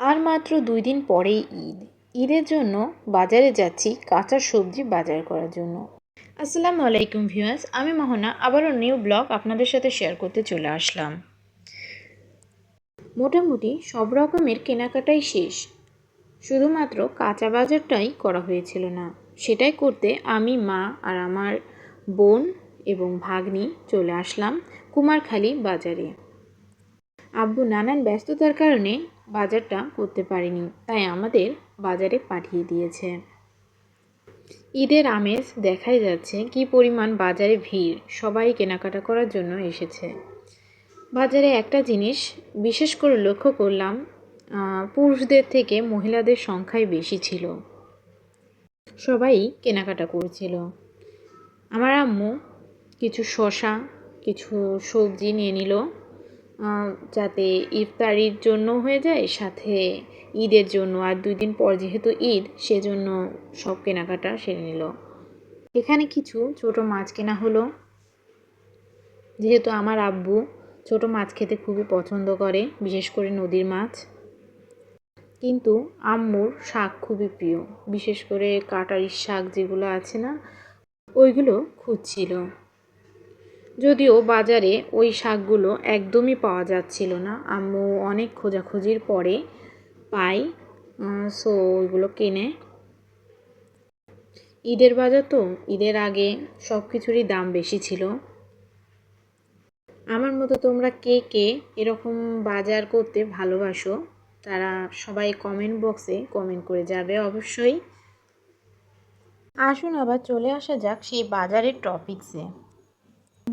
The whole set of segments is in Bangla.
আর মাত্র দুই দিন পরেই ঈদ। ঈদের জন্য বাজারে যাচ্ছি কাঁচা সবজি বাজার করার জন্য। আসসালামু আলাইকুম ভিউয়ার্স, আমি মোহনা। আবারও নিউ ব্লগ আপনাদের সাথে শেয়ার করতে চলে আসলাম। মোটামুটি সব রকমের কেনাকাটাই শেষ। শুধুমাত্র কাঁচা বাজারটাই করা হয়েছিল না। সেটাই করতে আমি মা আর আমার বোন এবং ভাগ্নি চলে আসলাম কুমারখালী বাজারে। আব্বু নানান ব্যস্ততার কারণে বাজারটা করতে পারিনি, তাই আমাদের বাজারে পাঠিয়ে দিয়েছে। ঈদের আমেজ দেখাই যাচ্ছে কি পরিমাণ বাজারে ভিড়, সবাই কেনাকাটা করার জন্য এসেছে। বাজারে একটা জিনিস বিশেষ করে লক্ষ্য করলাম পুরুষদের থেকে মহিলাদের সংখ্যাই বেশি ছিল। সবাই কেনাকাটা করছিল। আমার আম্মু কিছু শশা কিছু সবজি নিয়ে নিল। যাতে ইফতারির জন্য হয়ে যায়, সাথে ঈদের জন্য। আর দুই দিন পর যেহেতু ঈদ, সেজন্য সব কেনাকাটা সেরে নিল। এখানে কিছু ছোট মাছ কেনা হলো। যেহেতু আমার আব্বু ছোট মাছ খেতে খুবই পছন্দ করে, বিশেষ করে নদীর মাছ। কিন্তু আম্মুর শাক খুবই প্রিয়, বিশেষ করে কাটারির শাক যেগুলো আছে না, ওইগুলো খুঁজছিল। যদিও বাজারে ওই শাকগুলো একদমই পাওয়া যাচ্ছিল না। আম্মু অনেক খোঁজাখুঁজির পরে পাই সো ওইগুলো কেনে। ঈদের বাজার তো, ঈদের আগে সব কিছুরই দাম বেশি ছিল। আমার মতো তোমরা কে কে এরকম বাজার করতে ভালোবাসো, তারা সবাই কমেন্ট বক্সে কমেন্ট করে যাবে অবশ্যই। আসুন আবার চলে আসা যাক সেই বাজারের টপিক্সে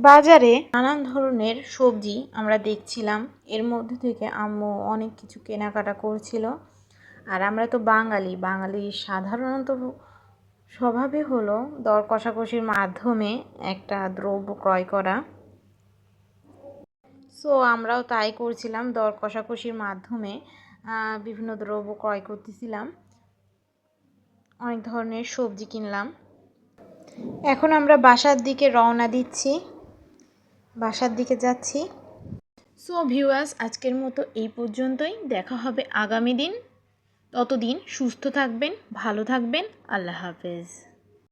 বাজারে নানান ধরনের সবজি আমরা দেখছিলাম। এর মধ্যে থেকে আম্মু অনেক কিছু কেনাকাটা করছিল। আর আমরা তো বাঙালি। বাঙালি সাধারণত স্বভাবে হলো দর কষাকষির মাধ্যমে একটা দ্রব্য ক্রয় করা। সো আমরাও তাই করছিলাম, দর কষাকষির মাধ্যমে বিভিন্ন দ্রব্য ক্রয় করতেছিলাম। অনেক ধরনের সবজি কিনলাম। এখন আমরা বাসার দিকে রওনা দিচ্ছি। বাসার দিকে যাচ্ছি। সো ভিউয়ার্স আজকের মতো এই পর্যন্তই। দেখা হবে আগামী দিন। ততদিন সুস্থ থাকবেন, ভালো থাকবেন। আল্লাহ হাফেজ।